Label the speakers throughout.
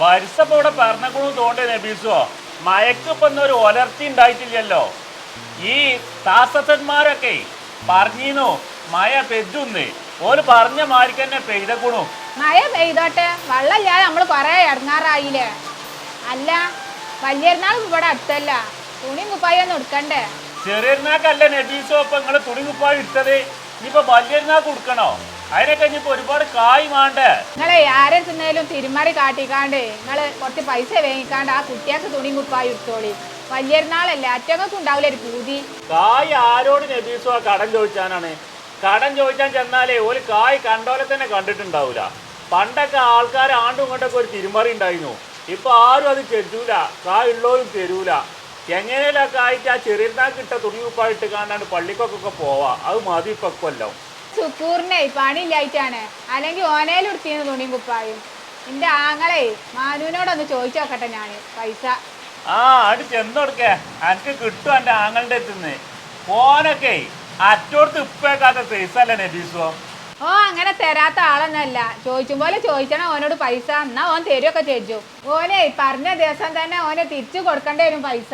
Speaker 1: വരുസപ്പ ഇവിടെ പറഞ്ഞക്കണു തോണ്ടേ നബീസോ. മയക്കിപ്പൊ ഒരു ഒലർച്ച ഉണ്ടായിട്ടില്ലല്ലോ. ഈ താസത്തന്മാരൊക്കെ പറഞ്ഞീന്നു മയ പെജുന്ന് ഓൽ പറഞ്ഞ മാരിക്ക് തന്നെ പെയ്തക്കുണു.
Speaker 2: മയ പെയ്തോട്ടെ വെള്ളമില്ലാതെ നമ്മൾ കൊറേ ഇറങ്ങാറായില്ലേ അല്ല വലിയരുന്നാൾ ഇവിടെ അടുത്തല്ല. തുണി കുപ്പായൊന്നും എടുക്കണ്ടേ
Speaker 1: ചെറിയനാക്കല്ല നബീസോ അപ്പൊ നിങ്ങൾ തുണി കുപ്പായി ഇട്ടത്. ഇനിയിപ്പോ വലിയനാക്ക് കൊടുക്കണോ അതിനൊക്കെ ഇനിയിപ്പോ ഒരുപാട് കായ് വേണ്ടേ
Speaker 2: നിങ്ങളെ ആരെ തിന്നാലും തിരുമറി കാട്ടിക്കാണ്ട് നിങ്ങൾ കുറച്ച് പൈസ വേങ്ങിക്കാണ്ട് ആ കുട്ടിയാക്ക് തുണി കുപ്പായി ഇട്ടോളി വലിയരുന്നാളല്ലേ അറ്റങ്ങൾക്ക് ഉണ്ടാവില്ല ഒരു പൂതി?
Speaker 1: കായ് ആരോട് നബീസോ കടം ചോദിച്ചാനാണ്? കടം ചോദിച്ചാൻ ചെന്നാലേ ഒരു കായ് കണ്ടോലെ തന്നെ കണ്ടിട്ടുണ്ടാവൂല. പണ്ടൊക്കെ ആൾക്കാർ ആണ്ടും ഇങ്ങോട്ടൊക്കെ ഒരു തിരുമറി ഉണ്ടായിരുന്നു. ഇപ്പൊ ആരും അത് ചെറ്റൂല കായ് ഉള്ളവരും തരൂല എങ്ങനെയൊക്കെ ആയിട്ട് ആ ചെറിയ കിട്ട തുണി കുപ്പായിട്ട് കാണാണ്ട് പള്ളിക്കൊക്കെ പോവാ? അത് മതി ഇപ്പൊ കൊല്ലം.
Speaker 2: സുക്കൂറിനെ പണിയില്ലായിട്ടാണ്. അല്ലെങ്കിൽ ഓനയിൽ ഉടുത്തിന്ന് തുണി കുപ്പായും. എന്റെ ആങ്ങളെ മാനുവിനോടൊന്ന് ചോദിച്ചു നോക്കട്ടെ ഞാൻ പൈസ.
Speaker 1: ആ അടി ചെന്നോടുക്കേ. എനിക്ക് കിട്ടും എന്റെ ആങ്ങളുടെ അടുത്തുനിന്ന്. ഓനൊക്കെ അറ്റോടത്ത് ഇപ്പേക്കാത്ത നബീസോ?
Speaker 2: ഓ അങ്ങനെ തരാത്ത ആളൊന്നല്ല. ചോദിച്ചും പോലെ ചോദിച്ചണ. ഓനോട് പൈസ. എന്നാ ഓൻ തരുമൊക്കെ ചോദിച്ചു ഓനെ പറഞ്ഞ ദിവസം തന്നെ ഓനെ തിരിച്ചു കൊടുക്കേണ്ടി വരും പൈസ.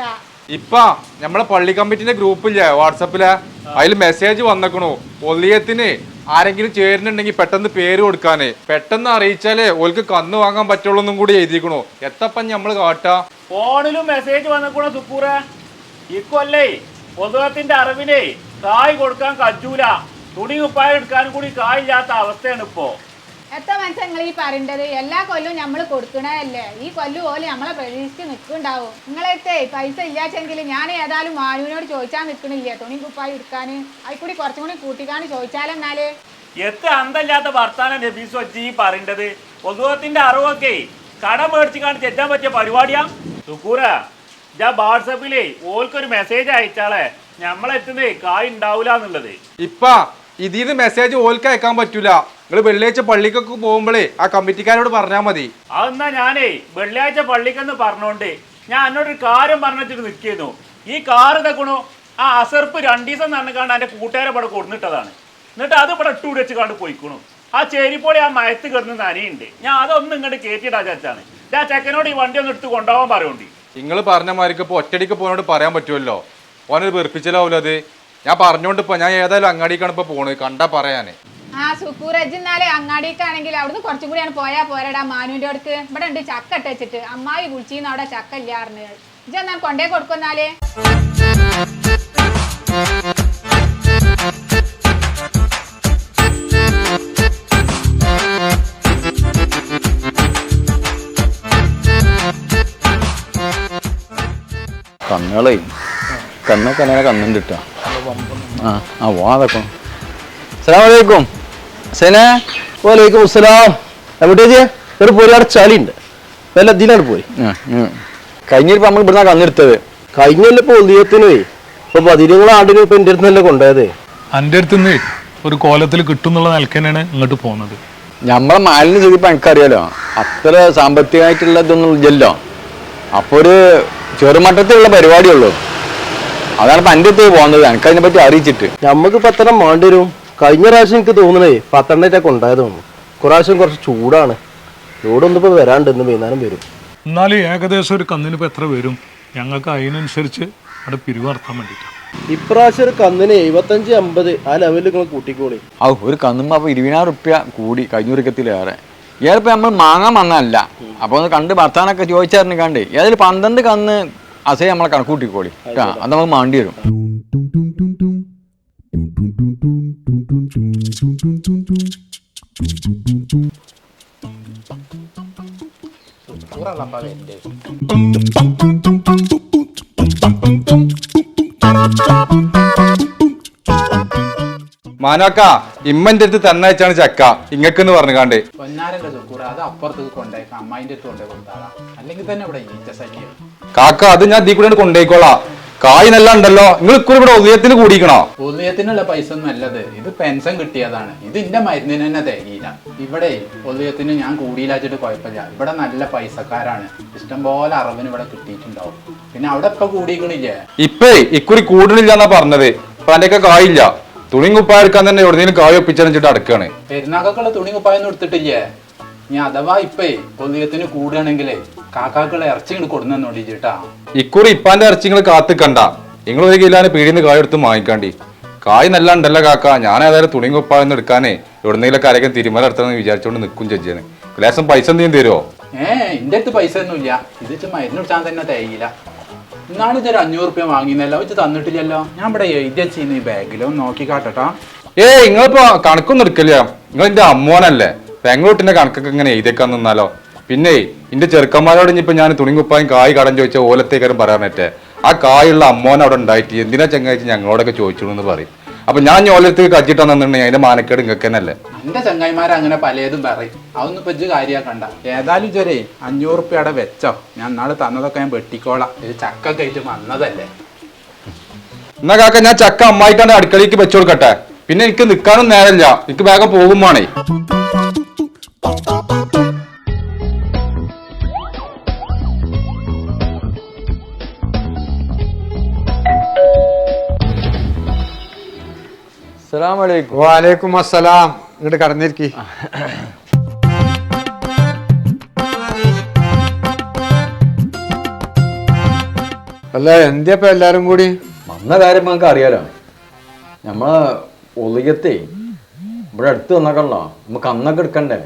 Speaker 3: ഇപ്പൊ നമ്മളെ പള്ളി കമ്മിറ്റിന്റെ ഗ്രൂപ്പില്ലേ വാട്സപ്പിൽ അതിൽ മെസ്സേജ് വന്നേക്കണു. ഒല്ലിയത്തിന് ആരെങ്കിലും ചേരുന്നുണ്ടെങ്കിൽ പെട്ടെന്ന് പേര് കൊടുക്കാനേ. പെട്ടെന്ന് അറിയിച്ചാലേ ഓൽക്ക് കന്ന് വാങ്ങാൻ പറ്റുള്ളൂ എന്നും കൂടി എഴുതിക്കണു എത്തപ്പം നമ്മൾ കാട്ടാ?
Speaker 1: ഫോണിലും മെസ്സേജ് വന്നേക്കണോ സുക്കൂറ. ഇക്കൊല്ലേ പൊതുവത്തിന്റെ അറിവിനെ കായ് കൊടുക്കാൻ കജൂല തുണി കുപ്പായ എടുക്കാനും കൂടി കായില്ലാത്ത അവസ്ഥയാണ് ഇപ്പോ.
Speaker 2: എത്ര മനസ്സിൽ നിങ്ങൾ ഈ പറയേണ്ടത്? എല്ലാ കൊല്ലവും നമ്മൾ കൊടുക്കണതല്ലേ? ഈ കൊല്ലു പോലെ നമ്മളെ പ്രതീക്ഷിച്ച് നിൽക്കുന്നുണ്ടാവും നിങ്ങളെത്തെ പൈസ ഇല്ലാച്ചെങ്കിൽ ഞാൻ ഏതായാലും മാനുവിനോട് ചോദിച്ചാൽ നിൽക്കണില്ല തുണി കുപ്പായി എടുക്കാൻ അതിൽ കൂടി കുറച്ചും കൂടി കൂട്ടിക്കാണ് ചോദിച്ചാലെന്നാൽ?
Speaker 1: എത്ര അന്തല്ലാത്ത വർത്താനം നബീസ് വെച്ച് ഈ പറയേണ്ടത്? പൊതുവത്തിന്റെ അറിവൊക്കെ കടം മേടിച്ച് കാണി തെറ്റാൻ പറ്റിയ പരിപാടിയാ? സുക്കൂറ ഞാൻ വാട്സപ്പിലേ ഓൽക്കൊരു മെസ്സേജ് അയച്ചാളെ. ഞമ്മളെത്തുന്നേ കായ് ഉണ്ടാവൂല എന്നുള്ളത്
Speaker 3: ഇപ്പ ഇതിന്ന് മെസ്സേജ് ഓൽക്ക് അയക്കാൻ പറ്റൂല. നിങ്ങൾ വെള്ളിയാഴ്ച പള്ളിക്കൊക്കെ പോകുമ്പോഴേ ആ കമ്മിറ്റിക്കാരോട് പറഞ്ഞാൽ മതി.
Speaker 1: അതെന്നാ ഞാനേ വെള്ളിയാഴ്ച പള്ളിക്കെന്ന് പറഞ്ഞോണ്ട് ഞാൻ എന്നോടൊരു കാര്യം പറഞ്ഞിട്ട് നിൽക്കുന്നു. ഈ കാർ തക്കണു ആ അസർപ്പ് രണ്ടു ദിവസം നടന്നുകാണ്ട് എന്റെ കൂട്ടുകാരെ ഇവിടെ കൊടുന്നിട്ടതാണ് എന്നിട്ട് അത് ഇവിടെ ഇട്ടു വെച്ച് കണ്ട് പോയിക്കണു. ആ ചേരിപ്പോളി ആ മയത്ത് കിടന്ന് നനയുണ്ട്. ഞാൻ അതൊന്നും ഇങ്ങോട്ട് കയറ്റിയിടാ ചാച്ചാണ് ഞാൻ ചെക്കനോട് ഈ വണ്ടി ഒന്ന് എടുത്ത് കൊണ്ടുപോകാൻ പറയുന്നുണ്ട്
Speaker 3: നിങ്ങൾ പറഞ്ഞ മാതിരിക്ക് ഇപ്പോൾ ഒറ്റടിക്ക് പോനോട് പറയാൻ പറ്റുമല്ലോ ഓനത് വെറുപ്പിച്ചില്ലാവൂല അത് ഞാൻ പറഞ്ഞോണ്ട് ഇപ്പൊ ഞാൻ ഏതായാലും അങ്ങാടിക്കാണ് ഇപ്പൊ പോണത്. കണ്ടാ പറയാനേ.
Speaker 2: ആ സുക്കൂറജ് എന്നാലേ അങ്ങാടിക്കാണെങ്കിൽ അവിടുന്ന് കുറച്ചും കൂടിയാണ് പോയാ പോരാടാ മാനുവിന്റെ അടുത്ത്. ഇവിടെ ഉണ്ട് ചക്ക ഇട്ട് വെച്ചിട്ട്. അമ്മായി കുളിച്ചിന്ന് അവിടെ ചക്ക ഇല്ലാറിന് ഇജെന്നാ കൊണ്ടേ കൊടുക്കുന്നാലേ
Speaker 4: കന്നുകളെ. കന്നൊക്കെ അങ്ങനെ കന്നുണ്ട് ആ ആ വാതൊക്കെ സലാമലൈക്കും സേന
Speaker 5: വലൈക്കും അസ്സലാം. എവിടേക്ക് ഒരു പോരാട് ചളിയുണ്ട്. വല്ല ഇതിലാണ് പോയി.
Speaker 4: കഴിഞ്ഞിപ്പോ നമ്മൾ ഇവിടുന്ന് കന്നെടുത്തത്
Speaker 5: കഴിഞ്ഞല്ല ഇപ്പൊ ഉദയത്തിന് ഇപ്പൊ പതിനൊന്ന് ആണ്ടിന് ഇപ്പൊ എന്റെ അടുത്ത് കൊണ്ടുപോയത്?
Speaker 6: എന്റെ അടുത്തുനിന്ന് ഒരു കോലത്തിൽ കിട്ടും എന്നുള്ള നിലയ്ക്ക് തന്നെയാണ് ഇങ്ങോട്ട് പോകുന്നത്
Speaker 4: നമ്മളെ മാലിന്യം ചെയ്തിപ്പോൾ എനിക്കറിയാലോ. അത്ര സാമ്പത്തികമായിട്ടുള്ള ഇതൊന്നും ഇല്ലല്ലോ. അപ്പോൾ ഒരു ചെറുമട്ടത്തിലുള്ള പരിപാടിയുള്ളൂ അതാണ് ഇപ്പം എന്റെ അടുത്ത് പോകുന്നത്. എനിക്കതിനെ പറ്റി അറിയിച്ചിട്ട്
Speaker 5: നമുക്ക് പത്രം വേണ്ടി വരും? കഴിഞ്ഞ പ്രാവശ്യം എനിക്ക് തോന്നണേ പത്തെണ്ണേറ്റൊക്കെ ഉണ്ടായത് തോന്നുന്നു പ്രാവശ്യം കുറച്ച് ചൂടാണ്. ചൂടൊന്നും ഇപ്പൊ വരാണ്ട് ഇന്ന് വൈകുന്നേരം വരും.
Speaker 6: എന്നാലും ഏകദേശം ഒരു കന്നിന് ഇപ്പോൾ എത്ര വരും? ഞങ്ങൾക്ക് അതിനനുസരിച്ച് അവിടെ പിരിവ് നടത്താൻ വേണ്ടിയിട്ടാണ്
Speaker 5: ഇപ്രാവശ്യം ഒരു കന്നിന് എഴുപത്തഞ്ച് അമ്പത് ആ ലെവലിൽ നിങ്ങൾ കൂട്ടിക്കോളി.
Speaker 4: ഔ ഒരു കന്നും അപ്പോൾ ഇരുപതിനായിരം റുപ്യ കൂടി കഴിഞ്ഞൂരക്കത്തിലേറെ ഏറിപ്പോൾ നമ്മൾ മാങ്ങാൻ വന്നല്ല അപ്പോൾ ഒന്ന് കണ്ട് ഭർത്താനൊക്കെ ചോദിച്ചായിരുന്നു കണ്ട് ഏതായാലും പന്ത്രണ്ട് കന്ന് അസേ നമ്മളെ കണക്കൂട്ടിക്കോളി കേട്ടോ അത് നമുക്ക് മാണ്ടി വരും.
Speaker 3: മാനാക്ക ഇമ്മന്റെ അടുത്ത് തന്നെ വെച്ചാണ് ചക്ക. ഇങ്ങക്കെന്ന് പറഞ്ഞു കാണ്ട്.
Speaker 7: പൊന്നാരന്റെ സുക്കൂറ അത് അപ്പുറത്തേക്ക് കൊണ്ടേക്കാം. അമ്മായിന്റെ അടുത്ത് കൊണ്ടേ കൊടുത്താളാ. അല്ലെങ്കിൽ തന്നെ ഇവിടെ ഈച്ച ശല്യം
Speaker 3: കാക്ക അത് ഞാൻ ദീ കൂടെ കൊണ്ടുപോയിക്കോളാം കായ് നല്ല ഉണ്ടല്ലോ. നിങ്ങൾ ഇക്കുറി ഇവിടെ ഉദയത്തിന് കൂടിക്കണോ
Speaker 7: ഉദയത്തിനുള്ള പൈസ ഒന്നും അല്ലത്. ഇത് പെൻഷൻ കിട്ടിയതാണ്. ഇത് എന്റെ മരുന്നിന് തന്നെ തികയില്ല ഇവിടെ ഉദയത്തിന് ഞാൻ കൂടിയില്ലാച്ചിട്ട് കുഴപ്പമില്ല. ഇവിടെ നല്ല പൈസക്കാരാണ്. ഇഷ്ടംപോലെ അറവിന് ഇവിടെ കിട്ടിയിട്ടുണ്ടാവും. പിന്നെ അവിടെ ഇപ്പൊ കൂടിയിക്കണില്ലേ
Speaker 3: ഇപ്പേ ഇക്കുറി കൂടണില്ല എന്നാ പറഞ്ഞത്. അപ്പൊ എന്റെയൊക്കെ കായില്ല. തുണി കുപ്പായ എടുക്കാൻ തന്നെ എവിടെയെങ്കിലും കായ് ഒപ്പിച്ചു അടക്കാണ്
Speaker 7: പെരുന്നാക്കൊക്കെയുള്ള തുണി കുപ്പായൊന്നും എടുത്തിട്ടില്ലേ? ഇനി അഥവാ ഇപ്പേ ഒല്ലിയത്തിന് കൂടുകയാണെങ്കിലേ കാക്കാക്കളെ ഇറച്ചി ഇങ്ങോട്ട് കൊടുന്നോണ്ടി ചേട്ടാ.
Speaker 3: ഇക്കുറി ഇപ്പാന്റെ ഇറച്ചി കാത്തു കാത്തിക്കണ്ട നിങ്ങൾ ഒരു കിലോന് പീടിന്ന് കായ എടുത്ത് വാങ്ങിക്കാണ്ടി. കായ് നല്ല ഉണ്ടല്ലോ കാക്ക. ഞാൻ ഏതായാലും തുണി കുപ്പായെന്ന് എടുക്കാനേ എവിടെന്നെങ്കിലൊക്കെ ആരെങ്കിലും തിരുമല എടുത്തതെന്ന് വിചാരിച്ചോണ്ട് നിൽക്കും ചേച്ചിയാണ് ലേശം പൈസ എന്തെങ്കിലും തരുമോ
Speaker 7: ഏ എന്റെ അടുത്ത് പൈസ ഒന്നുമില്ല ഇത് വെച്ച് മരുന്ന് കുടിച്ചാൽ തന്നെ തേയില്ല ഇന്നാണ് ഇതൊരു അഞ്ഞൂറ് റുപ്യ വാങ്ങിയെന്നല്ലോ വെച്ച് തന്നിട്ടില്ലല്ലോ. ഞാൻ ഇവിടെ എഴുതി വെച്ചിരുന്നു ഈ ബാഗിലോ. നോക്കി കാട്ടട്ടാ
Speaker 3: ഏയ് നിങ്ങളിപ്പോ കണക്കൊന്നും എടുക്കില്ല നിങ്ങൾ എന്റെ അമ്മോനല്ലേ പെങ്ങളൂട്ടിന്റെ കണക്കൊക്കെ ഇങ്ങനെ എഴുതിയേക്കാൻ നിന്നാലോ? പിന്നെ എന്റെ ചെറുക്കന്മാരോട് ഇനിയിപ്പോ ഞാൻ തുണിങ്ങുപ്പായും കായ് കടം ചോദിച്ച ഓലത്തേക്കാരും പറയാനേറ്റെ ആ കായുള്ള അമ്മോൻ അവിടെ ഉണ്ടായിട്ട് എന്തിനാ ചങ്ങാഴ്ച ഞങ്ങളോടൊക്കെ ചോദിച്ചു എന്ന് പറയും. അപ്പൊ ഞാൻ ഓലത്തേക്ക് കച്ചിട്ടാ നിന്നിട്ടുണ്ടെങ്കിൽ അതിന്റെ മാനക്കേട് ഇങ്ങക്ക് തന്നെയല്ലേ?
Speaker 7: എന്റെ ചങ്ങായിമാർ അങ്ങനെ പലതും പറയും. അതൊന്നും ഇപ്പൊ ഇജ്ജ് കാര്യാക്കണ്ട. ഏതായാലും ഇതൊരേ അഞ്ഞൂറ് റുപ്യ അവിടെ വെച്ചോ. ഞാൻ നാളെ തന്നതൊക്കെ ഞാൻ വെട്ടിക്കോളാം. ഇത് ചക്ക കയറ്റ് വന്നതല്ലേ.
Speaker 3: എന്നാ കാക്ക ഞാൻ ചക്ക അമ്മായിട്ടാണ് അടുക്കളയ്ക്ക് വെച്ചു കൊടുക്കട്ടെ. പിന്നെ എനിക്ക് നിൽക്കാനും നേരമില്ല. എനിക്ക് വേഗം പോകും
Speaker 8: വാലേക്കും അസ്സലാം ഇങ്ങോട്ട് കടന്നിരിക്കി. അല്ല എന്തിയപ്പോ എല്ലാരും കൂടി?
Speaker 4: വന്ന കാര്യം നമുക്ക് അറിയാലോ. നമ്മളെ ഒളിയത്തെ ഇവിടെ അടുത്ത് വന്നേക്കണല്ലോ. നമുക്ക് അന്നൊക്കെ എടുക്കണ്ടേ?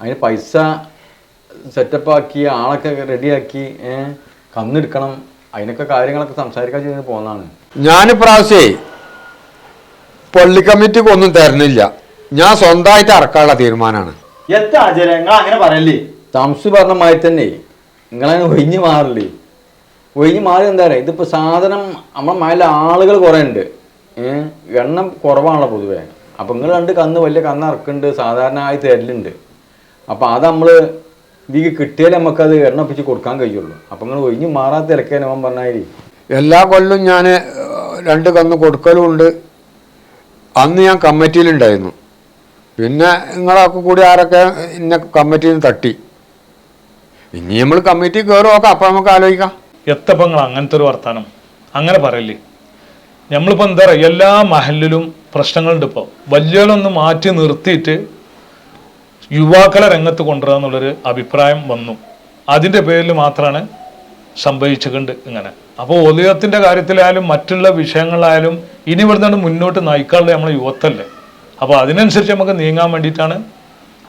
Speaker 4: അതിന് പൈസ സെറ്റപ്പ് ആക്കി ആളൊക്കെ റെഡിയാക്കി ഏഹ് കന്നെടുക്കണം. അതിനൊക്കെ കാര്യങ്ങളൊക്കെ സംസാരിക്കാൻ ചെയ്ത് പോകുന്നതാണ്
Speaker 8: ഞാനിപ്രാവശ്യേ പള്ളി കമ്മിറ്റിക്ക് ഒന്നും തരുന്നില്ല ഞാൻ സ്വന്തമായിട്ട് ഇറക്കാനുള്ള തീരുമാനമാണ്.
Speaker 9: എത്ര ആചാര്യ നിങ്ങൾ അങ്ങനെ പറയല്ലേ?
Speaker 4: തംസു പറഞ്ഞ മാതിരി തന്നെ. നിങ്ങളങ്ങനെ ഒഴിഞ്ഞു മാറില്ലേ? ഒഴിഞ്ഞു മാറി എന്താ പറയുക ഇതിപ്പോൾ സാധനം നമ്മളെ മല ആളുകൾ കുറേ ഉണ്ട് ഏഹ് എണ്ണം കുറവാണല്ലോ പൊതുവേ. അപ്പം നിങ്ങൾ രണ്ട് കന്ന് വലിയ കന്ന് ഇറക്കുന്നുണ്ട് സാധാരണ ആയി തരലുണ്ട്. അപ്പോൾ അത് നമ്മൾ ഇതിക്ക് കിട്ടിയാലേ നമുക്കത് എണ്ണ ഒപ്പിച്ച് കൊടുക്കാൻ കഴിയുള്ളൂ. അപ്പം നിങ്ങൾ ഒഴിഞ്ഞു മാറാത്ത ഇലക്കേനെ അവൻ പറഞ്ഞാൽ
Speaker 8: എല്ലാ കൊല്ലും ഞാൻ രണ്ട് കന്ന് കൊടുക്കലും ഉണ്ട്. അന്ന് ഞാൻ കമ്മിറ്റിയിലുണ്ടായിരുന്നു. പിന്നെ നിങ്ങളൊക്കെ കൂടി ആരൊക്കെ ഇന്ന കമ്മിറ്റിയിൽ നിന്ന് തട്ടി. ഇനി നമ്മൾ കമ്മിറ്റി കയറും ഒക്കെ അപ്പം നമുക്ക് ആലോചിക്കാം.
Speaker 6: എത്തപ്പങ്ങൾ അങ്ങനത്തെ ഒരു വർത്താനം. അങ്ങനെ പറയല്ലേ. നമ്മളിപ്പോൾ എന്താ പറയുക എല്ലാ മഹലിലും പ്രശ്നങ്ങളുണ്ട് ഇപ്പോൾ വലിയവരൊന്ന് മാറ്റി നിർത്തിയിട്ട് യുവാക്കളെ രംഗത്ത് കൊണ്ടുവരാന്നുള്ളൊരു അഭിപ്രായം വന്നു. അതിന്റെ പേരിൽ മാത്രമാണ് സംഭവിച്ചിട്ടുണ്ട് ഇങ്ങനെ. അപ്പോൾ ഒലിയത്തിന്റെ കാര്യത്തിലായാലും മറ്റുള്ള വിഷയങ്ങളായാലും ഇനി ഇവിടുന്ന് മുന്നോട്ട് നയിക്കാനുള്ള നമ്മളെ യുവത്തല്ലേ. അപ്പോൾ അതിനനുസരിച്ച് നമുക്ക് നീങ്ങാൻ വേണ്ടിയിട്ടാണ്.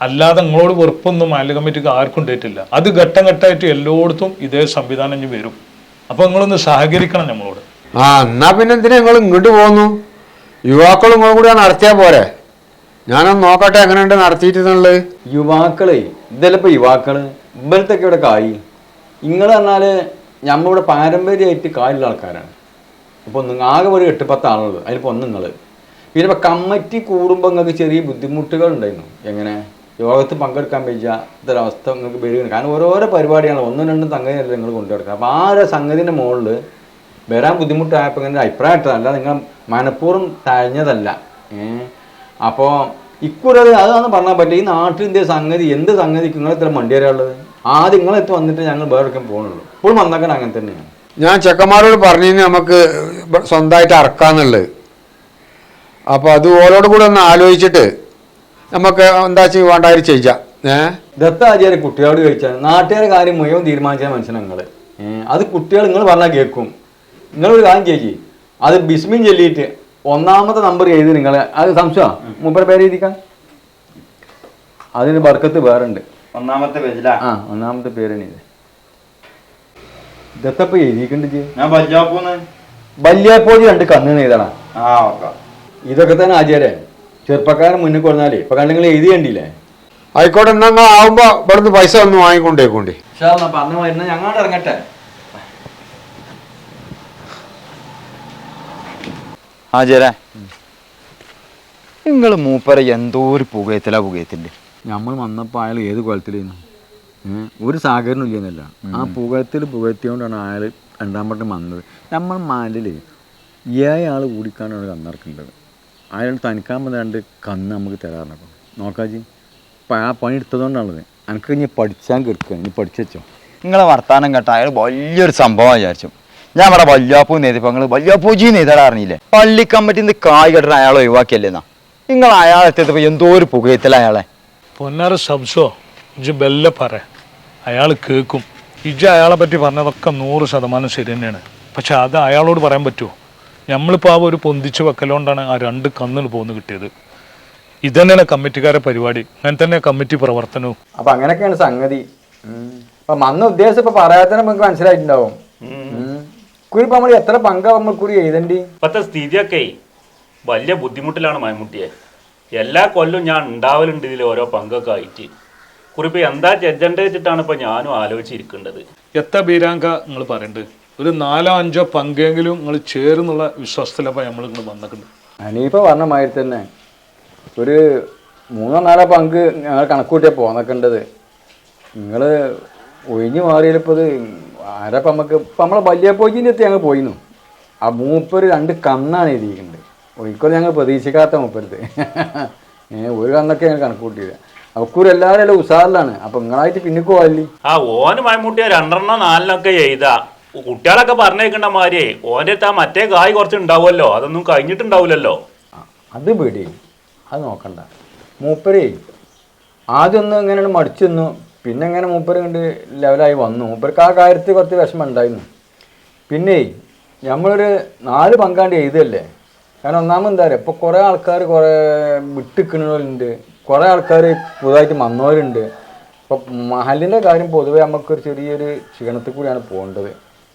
Speaker 6: അല്ലാതെ നിങ്ങളോട് വെറുപ്പൊന്നും അയൽ കമ്മിറ്റിക്ക് ആർക്കും ഉണ്ടായിട്ടില്ല. അത് ഘട്ടം ഘട്ടമായിട്ട് എല്ലായിടത്തും ഇതേ സംവിധാനം ഇനി വരും. അപ്പോൾ നിങ്ങളൊന്ന് സഹകരിക്കണം നമ്മളോട്.
Speaker 8: ആ എന്നാ പിന്നെ എന്തിനാ നിങ്ങൾ ഇങ്ങോട്ട് പോകുന്നു? യുവാക്കളും നിങ്ങളും കൂടി നടത്തിയാൽ പോരെ? ഞാനൊന്ന് നോക്കട്ടെ എങ്ങനെയുണ്ട് നടത്തിയിട്ടുള്ളത്
Speaker 4: യുവാക്കളെ ഇതല്ല ഇപ്പൊ യുവാക്കൾ? ഇവലത്തൊക്കെ ഇവിടെ കായി നിങ്ങൾ പറഞ്ഞാൽ നമ്മളിവിടെ പാരമ്പര്യമായിട്ട് കാലുള്ള ആൾക്കാരാണ്. അപ്പോൾ നിങ്ങൾ ആകെ ഒരു എട്ട് പത്ത് ആളുകൾ അതിലിപ്പോൾ ഒന്ന് നിങ്ങൾ പിന്നെ ഇപ്പോൾ കമ്മിറ്റി കൂടുമ്പോൾ നിങ്ങൾക്ക് ചെറിയ ബുദ്ധിമുട്ടുകൾ ഉണ്ടായിരുന്നു. എങ്ങനെ? യോഗത്തിൽ പങ്കെടുക്കാൻ ഇതൊരവസ്ഥ നിങ്ങൾക്ക് വരികയാണ്. കാരണം ഓരോരോ പരിപാടിയാണ്. ഒന്നും രണ്ടും സംഗതിയല്ല നിങ്ങൾ കൊണ്ടുനടക്കുക അപ്പോൾ ആ ഒരു സംഗതിന്റെ മുകളിൽ വരാൻ ബുദ്ധിമുട്ടായപ്പോൾ ഇങ്ങനെ അഭിപ്രായമായിട്ടല്ല നിങ്ങൾ മനഃപൂർവം തഴഞ്ഞതല്ല. അപ്പോൾ ഇക്കുറത് അതാണ് പറഞ്ഞാൽ പറ്റില്ല. ഈ നാട്ടിൽ സംഗതി എന്ത് സംഗതിക്ക് നിങ്ങൾ ഇത്ര മണ്ടി വരാനുള്ളത് ആദ്യം നിങ്ങളെത്ത് വന്നിട്ട് ഞങ്ങൾ വേറെ പോകുന്നുള്ളൂ ഇപ്പോൾ വന്നേക്കാൻ അങ്ങനെ തന്നെയാണ്.
Speaker 8: ഞാൻ ചെക്കന്മാരോട് പറഞ്ഞു നമുക്ക് സ്വന്തമായിട്ട് അറക്കാന്നുള്ളത്. അപ്പോൾ അത് ഓരോട് കൂടെ ഒന്ന് ആലോചിച്ചിട്ട് നമുക്ക് എന്താ ചെയ്യ വേണ്ടായി ചെയ്യാം. ഏ?
Speaker 4: ദത്താചാര്യ കുട്ടികളോട് ചോദിച്ചാൽ നാട്ടുകാരെ കാര്യം മുഴുവൻ തീരുമാനിച്ച മനുഷ്യൻ നിങ്ങൾ അത് കുട്ടികൾ നിങ്ങൾ പറഞ്ഞാൽ കേൾക്കും. നിങ്ങളൊരു കാര്യം ചേച്ചി അത് ബിസ്മിൻ ചൊല്ലിയിട്ട് ഒന്നാമത്തെ നമ്പർ എഴുതി നിങ്ങൾ അത് സംശയമാണ് മുപ്പത് പേര് എഴുതിക്കാം അതിന് ബർക്കത്ത് വേറെ ഉണ്ട്
Speaker 9: ഒന്നാമത്തെ പേജിലാ.
Speaker 4: ആ ഒന്നാമത്തെ പേരാണ് ഇത് ഇതൊക്കെ എഴുതിയിട്ടുണ്ട്
Speaker 9: ഞാൻ ബല്യാപ്പൂന്ന്.
Speaker 4: വല്യപ്പോഴി രണ്ട് കണ്ണ് എഴുതണം.
Speaker 9: ആ ഓക്കെ.
Speaker 4: ഇതൊക്കെ തന്നെ ആചാര്യ ചെറുപ്പക്കാരൻ മുന്നിൽ കൊടുത്താലേ ഇപ്പൊ കണ്ടെങ്കിൽ എഴുതി കണ്ടില്ലേ?
Speaker 8: ആയിക്കോട്ടെ എന്നാ ആവുമ്പോ ഇവിടെ ഇവിടുന്ന് പൈസ ഒന്ന് വാങ്ങിക്കൊണ്ടേക്കൊണ്ട്.
Speaker 4: പറഞ്ഞു വരുന്ന ഞങ്ങളുടെ ഇറങ്ങട്ടെ.
Speaker 9: ആചാരേ. നിങ്ങൾ മൂപ്പര എന്തോ ഒരു പുകയത്തിലാ പുകയത്തിന്റെ
Speaker 4: നമ്മൾ വന്നപ്പോൾ അയാൾ ഏത് കുളത്തിലായിരുന്നു ഒരു സഹകരണം ഇല്ലെന്നല്ല. ആ പുകയത്തിൽ പുകഴ്ത്തിയോണ്ടാണ് അയാൾ രണ്ടാം വട്ടം വന്നത്. നമ്മൾ മലയിൽ ഏഴ് ആൾ കൂടിക്കാനാണ് കന്നിറക്കേണ്ടത് അയാൾ തനിക്കാൻ വന്ന രണ്ട് കന്ന് നമുക്ക് തരാറുണ്ട് നോക്കാജി ആ പണി എടുത്തതുകൊണ്ടാണത് എനിക്ക് ഇനി പഠിച്ചാൽ കിടക്കുക ഇനി പഠിച്ചു വെച്ചോ.
Speaker 9: നിങ്ങളെ വർത്താനം കേട്ട അയാൾ വലിയൊരു സംഭവം വിചാരിച്ചു. ഞാൻ ഇവിടെ വല്യാപ്പൂ നേതിപ്പോ നിങ്ങൾ വല്യാപ്പൂജി നേതാടാ അറിഞ്ഞില്ലേ? പള്ളി കമ്മിറ്റിന്ന് കായ് കെട്ടാൻ അയാളെ ഒഴിവാക്കിയല്ലേന്നാ? നിങ്ങൾ അയാളെത്തിയപ്പോൾ എന്തോ ഒരു പുകയത്തില്ല അയാളെ.
Speaker 6: പൊന്നാര ശംസോ ഇജ് ബെല്ല പറ. അയാൾ കേൾക്കും ഇജ് അയാളെ പറ്റി പറഞ്ഞതൊക്കെ നൂറ് ശതമാനം ശരി തന്നെയാണ്. പക്ഷെ അത് അയാളോട് പറയാൻ പറ്റുമോ നമ്മളിപ്പോൾ ആ ഒരു പൊന്തിച്ച് വെക്കലോണ്ടാണ് ആ രണ്ട് കന്നിൽ പോന്ന് കിട്ടിയത്. ഇതന്നെയാണ് കമ്മിറ്റിക്കാരെ പരിപാടി. അങ്ങനെ തന്നെ കമ്മിറ്റി പ്രവർത്തനവും.
Speaker 4: അപ്പൊ അങ്ങനെയൊക്കെയാണ് സംഗതി. അപ്പം അന്ന് ഉദ്ദേശം ഇപ്പൊ പറയാത്ത നമുക്ക് മനസ്സിലായിട്ടുണ്ടാവും. കുറി നമ്മൾ എത്ര പങ്കാ നമ്മൾ കുറി എഴുതണ്ടി?
Speaker 1: ഇപ്പോഴത്തെ സ്ഥിതിയൊക്കെ വലിയ ബുദ്ധിമുട്ടിലാണ് മമ്മൂട്ടിയെ. എല്ലാ കൊല്ലവും ഞാൻ ഉണ്ടാവലുണ്ട് ഇതിൽ ഓരോ പങ്കൊക്കെ ആയിട്ട്. കുറിപ്പ് എന്താ ചെജണ്ട വെച്ചിട്ടാണ് ഇപ്പൊ ഞാനും ആലോചിച്ചിരിക്കേണ്ടത്.
Speaker 6: എത്ര ബീരാങ്ക നിങ്ങൾ പറയണ്ടത് ഒരു നാലോ അഞ്ചോ പങ്കെങ്കിലും നിങ്ങൾ ചേരുന്നുള്ള വിശ്വാസത്തിലപ്പോൾ നമ്മൾ ഇങ്ങനെ വന്നിട്ടുണ്ട്.
Speaker 4: അനീപ്പ പറഞ്ഞ മാതിരി തന്നെ ഒരു മൂന്നോ നാലോ പങ്ക് ഞങ്ങൾ കണക്കൂട്ടിയാ പോന്നേക്കേണ്ടത്. നിങ്ങൾ ഒഴിഞ്ഞു മാറിയപ്പോൾ ഇത് ആരപ്പം നമുക്ക് ഇപ്പം നമ്മളെ വലിയ പോയിന്റെ എത്തി ഞങ്ങൾ പോയിരുന്നു ആ മൂപ്പര് രണ്ട് കന്നാണ് എഴുതിയിട്ടുണ്ട് ഒരിക്കലും ഞങ്ങൾ പ്രതീക്ഷിക്കാത്ത മൂപ്പരുത്. ഒരു കന്നൊക്കെ ഞങ്ങൾ കണക്കൂട്ടിയത് അവക്കൂർ എല്ലാവരും എല്ലാം ഉഷാറിലാണ് അപ്പൊ നിങ്ങളായിട്ട് പിന്നെ പോവല്ലേ?
Speaker 1: ആ ഓന് മമ്മൂട്ടിയെ രണ്ടെണ്ണോ നാലിനൊക്കെ എഴുതാ. കുട്ടികളൊക്കെ പറഞ്ഞേക്കണ്ട മാതിരി ഓന്റെ അടുത്ത് ആ മറ്റേ കായ് കുറച്ച് ഉണ്ടാവുമല്ലോ. അതൊന്നും കഴിഞ്ഞിട്ടുണ്ടാവില്ലല്ലോ.
Speaker 4: അത് പേടി അത് നോക്കണ്ട. മൂപ്പരേ ആദ്യം ഒന്ന് ഇങ്ങനെ മടിച്ചു നിന്നു. പിന്നെ ഇങ്ങനെ മൂപ്പര് കണ്ട് ലെവലായി വന്നു. മൂപ്പർക്ക് ആ കാര്യത്തിൽ കുറച്ച് വിഷമം ഉണ്ടായിരുന്നു. പിന്നെ നമ്മളൊരു നാല് പങ്കാണ്ട് എഴുതല്ലേ? കാരണം ഒന്നാമത് എന്താ പറയുക ഇപ്പോൾ കുറേ ആൾക്കാർ കുറേ വിട്ടിക്കണവരുണ്ട്. കുറേ ആൾക്കാർ പുതുതായിട്ട് വന്നവരുണ്ട്. അപ്പോൾ മഹലിന്റെ കാര്യം പൊതുവേ നമുക്കൊരു ചെറിയൊരു ക്ഷീണത്തിൽ കൂടിയാണ് പോകേണ്ടത്.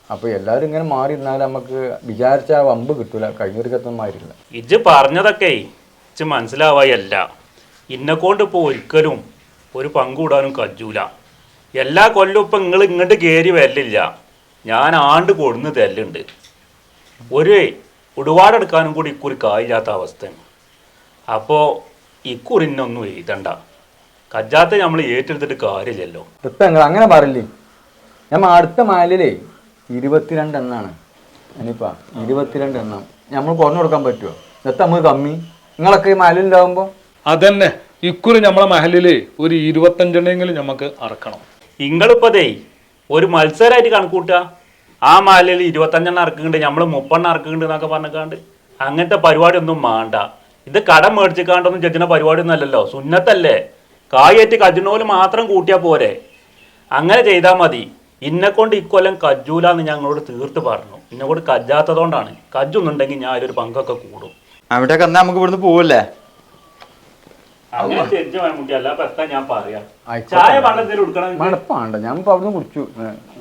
Speaker 4: അപ്പോൾ എല്ലാവരും ഇങ്ങനെ മാറി ഇരുന്നാൽ നമുക്ക് വിചാരിച്ച ആ വമ്പ് കിട്ടൂല. കഴിഞ്ഞൊരുക്കത്തൊന്നും ആയിരിക്കില്ല
Speaker 1: ഇജ്ജ് പറഞ്ഞതൊക്കെ ഇജ്ജ് മനസ്സിലാവായല്ല ഇന്നെക്കൊണ്ട് ഇപ്പോൾ ഒരിക്കലും ഒരു പങ്കുകൂടാനും കജ്ജൂല. എല്ലാ കൊല്ലവും ഇപ്പം നിങ്ങൾ ഇങ്ങോട്ട് കയറി വരലില്ല. ഞാൻ ആണ്ട് കൊടുന്ന് തെല്ലുണ്ട് ഒരു ഉടുപാടെടുക്കാനും കൂടി ഇക്കുറി കായില്ലാത്ത അവസ്ഥയാണ്. അപ്പോൾ ഇക്കുറിനൊന്നും എഴുതണ്ട. കജ്ജാത്ത നമ്മൾ ഏറ്റെടുത്തിട്ട് കാര്യമില്ലല്ലോ.
Speaker 4: ഇപ്പം നിങ്ങൾ അങ്ങനെ പറയില്ലേ? നമ്മൾ അടുത്ത മാലിലേ ഇരുപത്തിരണ്ട് എണ്ണാണ് അനിപ്പാ ഇരുപത്തിരണ്ട് എണ്ണം. നമ്മൾ കുറഞ്ഞു കൊടുക്കാൻ പറ്റുമോ ഇന്നത്തെ നമ്മൾ കമ്മി? നിങ്ങളൊക്കെ ഈ മാലിലുണ്ടാകുമ്പോൾ
Speaker 6: അതന്നെ. ഇക്കുറി നമ്മളെ മഹലിൽ ഒരു ഇരുപത്തഞ്ചെണ്ണെങ്കിലും നമുക്ക് അറക്കണം.
Speaker 1: നിങ്ങളിപ്പതേ ഒരു മത്സരമായിട്ട് കണക്കൂട്ടുക ആ മാലയിൽ ഇരുപത്തഞ്ചെണ്ണം ഇറക്കുന്നുണ്ട് നമ്മൾ മുപ്പെണ്ണം ഇറക്കുന്നുണ്ട് എന്നൊക്കെ പറഞ്ഞിക്കാണ്ട് അങ്ങനത്തെ പരിപാടി ഒന്നും വേണ്ട ഇത് കടം മേടിച്ചിക്കാണ്ടൊന്നും ചെച്ചിന പരിപാടി ഒന്നും അല്ലല്ലോ സുന്നത്തല്ലേ? കായേറ്റ് കജിനോൽ മാത്രം കൂട്ടിയാൽ പോരെ. അങ്ങനെ ചെയ്താൽ മതി. ഇന്നെ കൊണ്ട് ഇക്കൊല്ലം കജ്ജൂല എന്ന് ഞങ്ങളോട് തീർത്ത് പറഞ്ഞു. ഇന്നെക്കൊണ്ട് കജ്ജാത്തതുകൊണ്ടാണ്. കജ്ജൊന്നുണ്ടെങ്കിൽ ഞാൻ അതിലൊരു പങ്കൊക്കെ കൂടും.
Speaker 9: അവിടെ കന്നാ നമുക്ക് ഇവിടുന്ന് പോവല്ലേ?
Speaker 4: മണപ്പാണ്ട ഞാൻ അവിടുന്ന് കുടിച്ചു.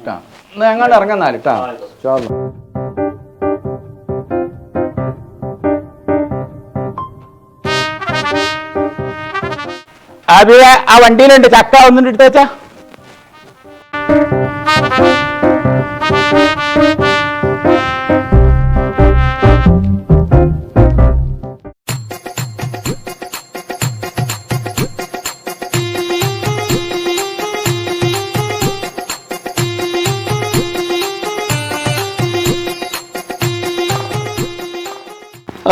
Speaker 4: ഏ, ട്ടാ എന്നാ ഞങ്ങൾ ഇറങ്ങാന്നാൽ കേട്ടാ ചാള
Speaker 10: ആ വണ്ടിയിലുണ്ട് ചക്ക ഒന്നും എടുത്തു വെച്ചാ.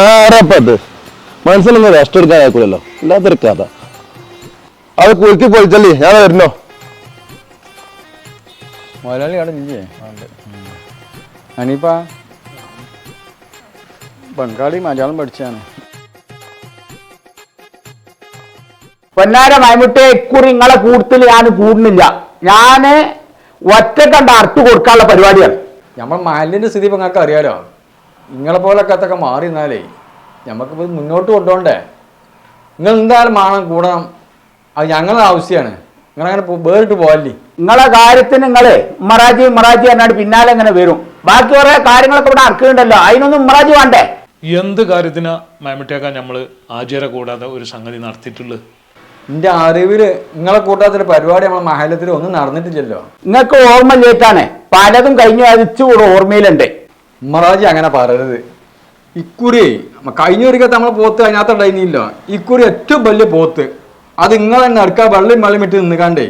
Speaker 5: ആരപ്പത് മനസ്സിലൊന്നും റെസ്റ്റ് എടുക്കാൻ ആയിക്കൂലല്ലോ. ഇല്ലാത്തൊരു കഥ. അത് കുലുക്കി പൊളിച്ചല്ലേ ഞാൻ വരുന്നോ?
Speaker 4: മുതലാളി അവിടെ ഇല്ലേ? അനിപ്പാ ബംഗാളി മലയാളം പഠിച്ചാണ്.
Speaker 10: പൊന്നാര മൈമുട്ടെ ഇക്കുറി നിങ്ങളെ കൂടുതൽ ഞാൻ കൂടുന്നില്ല. ഞാൻ ഒറ്റ കണ്ട അർത്ഥ കൊടുക്കാനുള്ള പരിപാടിയാണ്.
Speaker 4: നമ്മൾ മലിന്റെ സ്ഥിതി ഇപ്പൊ നിങ്ങൾക്ക് അറിയാലോ? നിങ്ങളെ പോലൊക്കെ അതൊക്കെ മാറി നിന്നാലേ നമുക്കിപ്പോൾ മുന്നോട്ട് കൊണ്ടുപോകണ്ടേ നിങ്ങൾ എന്തായാലും മാണം കൂടണം. അത് ഞങ്ങളുടെ ആവശ്യമാണ് നിങ്ങളങ്ങനെ പോ- വേറിട്ട് പോകല്ലേ
Speaker 10: നിങ്ങളെ കാര്യത്തിന് നിങ്ങളെ ഉമ്മറാജി ഉമ്മറാജി എന്നാണ് പിന്നാലെ അങ്ങനെ വരും. ബാക്കി കുറെ കാര്യങ്ങളൊക്കെ ഇവിടെ അറക്കുന്നുണ്ടല്ലോ അതിനൊന്നും ഉമ്മറാജി വേണ്ടേ?
Speaker 6: എന്ത് കാര്യത്തിനാ മാമിട്ടേക്കാൻ നമ്മൾ ആചാര കൂടാതെ ഒരു സംഗതി നടത്തിയിട്ടുള്ളത്
Speaker 4: എന്റെ അറിവിൽ നിങ്ങളെ കൂട്ടാത്തൊരു പരിപാടി നമ്മളെ മഹലത്തിൽ ഒന്നും നടന്നിട്ടില്ലല്ലോ.
Speaker 10: നിങ്ങൾക്ക് ഓർമ്മ ലേറ്റാണ് പലതും കഴിഞ്ഞു. അതിച്ചു കൂടെ ഓർമ്മയിലുണ്ട്.
Speaker 4: ഉമ്മറാജി അങ്ങനെ പറയരുത്. ഇക്കുറി കഴിഞ്ഞ ഒരിക്കൽ നമ്മൾ പോത്ത് അതിനകത്ത് ഉണ്ടായിരുന്നില്ല ഇക്കുറി ഏറ്റവും വലിയ പോത്ത്. അത് നിങ്ങൾ തന്നെ അടുക്ക വെള്ളം വെള്ളം ഇട്ട് നിന്നുകാണ്ടേ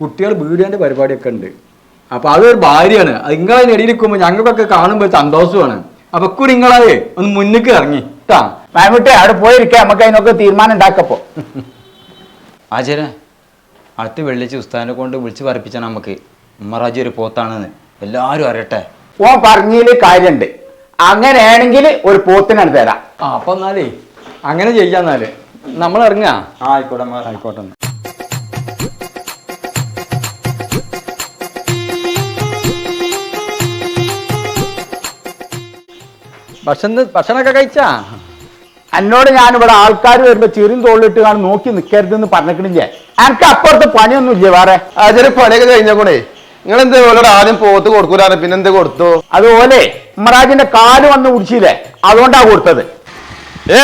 Speaker 4: കുട്ടികൾ വീടിന്റെ പരിപാടിയൊക്കെ ഉണ്ട്. അപ്പൊ അതൊരു ഭാര്യയാണ്. അത് ഇങ്ങളെ ഇടയിൽ നിൽക്കുമ്പോൾ ഞങ്ങൾക്കൊക്കെ കാണുമ്പോൾ സന്തോഷമാണ്. അപ്പൊ ഇക്കുറി നിങ്ങളെ ഒന്ന് മുന്നിക്ക് ഇറങ്ങി കേട്ടാ
Speaker 10: മൈമുട്ടെ അവിടെ പോയിരിക്കാം. നമുക്ക് അതിനൊക്കെ തീരുമാനം ഉണ്ടാക്കപ്പോ
Speaker 9: ആചാര അടുത്ത വെള്ളിച്ച് ഉസ്താനെ കൊണ്ട് വിളിച്ച് പറപ്പിച്ചാൽ നമുക്ക്. ഉമ്മറാജി ഒരു പോത്താണെന്ന്. എല്ലാവരും അറിയട്ടെ.
Speaker 10: ഓൻ പറഞ്ഞിൽ കാര്യണ്ട്. അങ്ങനെയാണെങ്കിൽ ഒരു പോത്തിനാണ് തരാം.
Speaker 4: ആ അപ്പൊ എന്നാലേ അങ്ങനെ ചെയ്യാന്നാൽ നമ്മൾ ഇറങ്ങാ
Speaker 9: ആയിക്കോട്ടെ
Speaker 4: ആയിക്കോട്ടെ ഭക്ഷണം ഭക്ഷണമൊക്കെ കഴിച്ചാ?
Speaker 10: എന്നോട് ഞാനിവിടെ ആൾക്കാർ വരുമ്പോ ചെറിയ തോളിലിട്ട് കാണും നോക്കി നിക്കരുതെന്ന് പറഞ്ഞിട്ടില്ലേ? എനിക്ക് അപ്പുറത്ത് പണിയൊന്നുമില്ലേ വേറെ?
Speaker 11: ആ പണിയൊക്കെ കഴിഞ്ഞ കൂടെ. നിങ്ങൾ എന്താ ഓലോട് ആദ്യം പോത്ത് കൊടുക്കൂലാണ് പിന്നെ എന്ത് കൊടുത്തു
Speaker 10: അതുപോലെ ഉമ്മറാജിന്റെ കാൽ വന്ന് കുടിച്ചില്ലേ? അതുകൊണ്ടാ കൊടുത്തത്.
Speaker 11: ഏ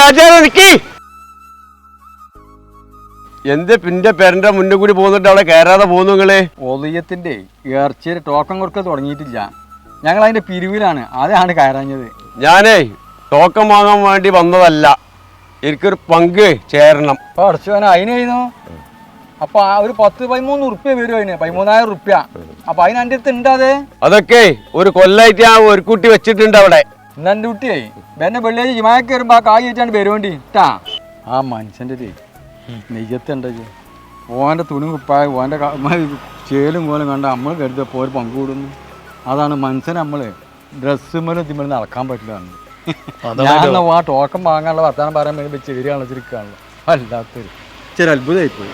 Speaker 11: പിന്റെ പേരന്റെ മുന്നിൽ കൂടി പോകുന്നുണ്ട് അവിടെ കയറാതെ പോകുന്നു നിങ്ങൾ?
Speaker 4: ഒളിയത്തിന്റെ ഇറച്ചിയുടെ ടോക്കൺ കൊടുക്കൽ തുടങ്ങിയിട്ടില്ല. ഞങ്ങൾ അതിന്റെ പിരിവിലാണ്. അതാണ് കയറാഞ്ഞത്?
Speaker 11: ഞാനേ ടോക്കൺ വാങ്ങാൻ വേണ്ടി വന്നതല്ല. എനിക്കൊരു പങ്ക് ചേരണം.
Speaker 4: അടച്ചു അടച്ചോന അതിനായിരുന്നു അപ്പൊ ആ ഒരു പത്ത് പതിമൂന്ന് ഉറുപ്പ്യ വരും അതിന്. പതിമൂന്നായിരം ഉറുപ്പ്യ. അപ്പൊ അതിന് എന്റെ അടുത്ത് ഉണ്ട് അത്?
Speaker 11: അതൊക്കെ ഒരു കൊല്ലായിട്ട് ആ ഒരു കുട്ടി വെച്ചിട്ടുണ്ട് അവിടെ.
Speaker 4: ഇന്ന് എന്റെ കുട്ടിയായി. എന്നെ വെള്ളിയാഴ്ച ജിമാക്ക് വരുമ്പോ ആ കായ് വെച്ചാണ്ട് വരുവേണ്ടി. ഇട്ടാ ആ മനുഷ്യന്റെ നെയ്യത്തുണ്ടോ ഓന്റെ തുണി കുപ്പായ ഓന്റെ ക- ചേലും കോലും കണ്ട നമ്മൾ കരുതപ്പോ ഒരു പങ്കുകൂടുന്നു അതാണ് മനുഷ്യൻ നമ്മൾ. ഡ്രസ്സ് മേലും തിമ്മൽ നടക്കാൻ പറ്റില്ല ഞാൻ ആ ടോക്കൻ വാങ്ങാനുള്ള വർത്താനം പറയാൻ വേണ്ടി ചേരി കളിച്ചിരിക്കുകയാണല്ലോ വല്ലാത്തൊരു ചെറിയ അത്ഭുതമായിപ്പോയി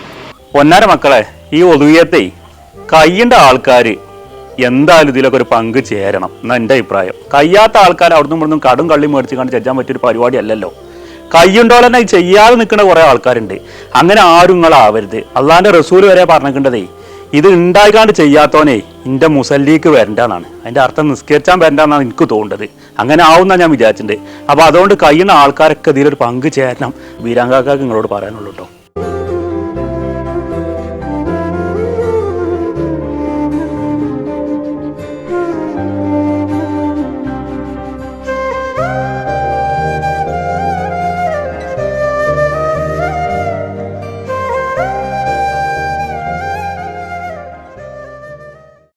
Speaker 1: പൊന്നാര മക്കളെ ഈ ഒതുവിയത്തെ കയ്യണ്ട ആൾക്കാർ എന്തായാലും ഇതിലൊക്കെ ഒരു പങ്ക് ചേരണം. എന്നാ എന്റെ അഭിപ്രായം. കയ്യാത്ത ആൾക്കാർ അവിടുന്ന് ഇവിടുന്ന് കടും കള്ളി മേടിച്ച് കണ്ട് ചെല്ലാൻ പറ്റിയൊരു പരിപാടി അല്ലല്ലോ കയ്യുണ്ടോ തന്നെ ചെയ്യാതെ നിൽക്കുന്ന കുറേ ആൾക്കാരുണ്ട്. അങ്ങനെ ആരും നിങ്ങളാവരുത് അള്ളാന്റെ റസൂൽ വരെ പറഞ്ഞിട്ടുണ്ടതേ ഇത് ഉണ്ടായിക്കാണ്ട് ചെയ്യാത്തോനെ എന്റെ മുസല്ലിക്ക് വരണ്ടെന്നാണ്. അതിന്റെ അർത്ഥം നിസ്കരിച്ചാൻ വരണ്ടെന്നാണ് എനിക്ക് തോന്നുന്നത്. അങ്ങനെ ആവുമെന്നാണ് ഞാൻ വിചാരിച്ചിട്ടുണ്ട് അപ്പോൾ അതുകൊണ്ട് കഴിയുന്ന ആൾക്കാരൊക്കെ ഇതിലൊരു പങ്ക് ചേരണം. വീരാങ്കാക്കാക്ക് നിങ്ങളോട് പറയാനുള്ളൂ കേട്ടോ